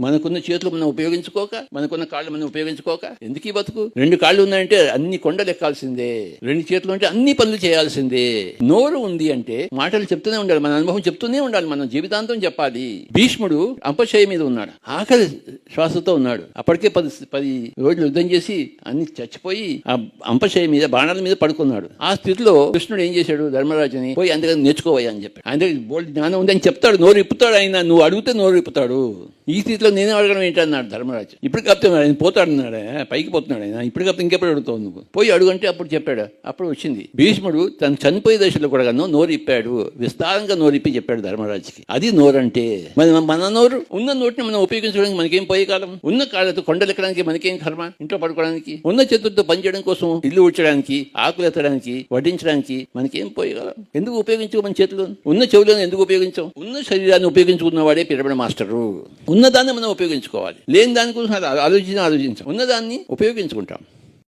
మనకున్న చేతులు మనం ఉపయోగించుకోక మనకున్న కాళ్ళు మనం ఉపయోగించుకోక ఎందుకు ఈ బతుకు? రెండు కాళ్ళు ఉన్నాయంటే అన్ని కొండలు ఎక్కాల్సిందే. రెండు చేతులు ఉంటే అన్ని పనులు చేయాల్సిందే. నోరు ఉంది అంటే మాటలు చెప్తూనే ఉండాలి మన అనుభవం చెప్తూనే ఉండాలి మనం జీవితాంతం చెప్పాలి. భీష్ముడు అంపశయ మీద ఉన్నాడు. ఆకలి శ్వాసతో ఉన్నాడు. అప్పటికే పది పది రోజులు యుద్ధం చేసి అన్ని చచ్చిపోయి ఆ అంపశయ మీద బాణాల మీద పడుకున్నాడు. ఆ స్థితిలో కృష్ణుడు ఏం చేశాడు? ధర్మరాజుని పోయి అందుకని నేర్చుకోవయ్యా అని చెప్పాడు. ఆయన దగ్గర బోల్డ్ జ్ఞానం ఉందని చెప్తాడు. నోరు ఇప్పుతాడు ఆయన. నువ్వు అడిగితే నోరు ఇప్పుతాడు ఈ స్థితిలో నేనే అడగడం ఏంటన్నాడు ధర్మరాజు. ఇప్పుడు కాపుతే ఆయన పోతాడన్నాడు పైకి పోతున్నాడు ఆయన ఇప్పుడు కాపుతే ఇంకెప్పుడు అడుగుతావు నువ్వు? పోయి అడుగంటే అప్పుడు చెప్పాడు. అప్పుడు వచ్చింది. భీష్ముడు తను చనిపోయే దశలో కూడా గాను నోరు ఇప్పాడు విస్తారంగా నోరు ఇప్పి చెప్పాడు ధర్మరాజుకి. అది నోరు అంటే మన మన నోరు ఉన్న నోటిని మనం ఉపయోగించడానికి మనకేం పోయే కాలం? ఉన్న కాళ్ళతో కొండలు ఎక్కడానికి మనకేం కర్మ? ఇంట్లో పడుకోవడానికి? ఉన్న చేతులతో పనిచేయడం కోసం ఇల్లు ఉడ్చడానికి ఆకులు ఎత్తడానికి వడ్డించడానికి మనకేం పోయే కాలం? ఎందుకు ఉపయోగించు మన చేతులు? ఉన్న చెవులను ఎందుకు ఉపయోగించాం? ఉన్న శరీరాన్ని ఉపయోగించుకున్న వాడే పిరమిడ్ మాస్టరు. ఉన్నదాన్ని మనం ఉపయోగించుకోవాలి? లేని దానికోసం అది ఆలోచించి ఆలోచించాం ఉన్నదాన్ని ఉపయోగించుకుంటాం.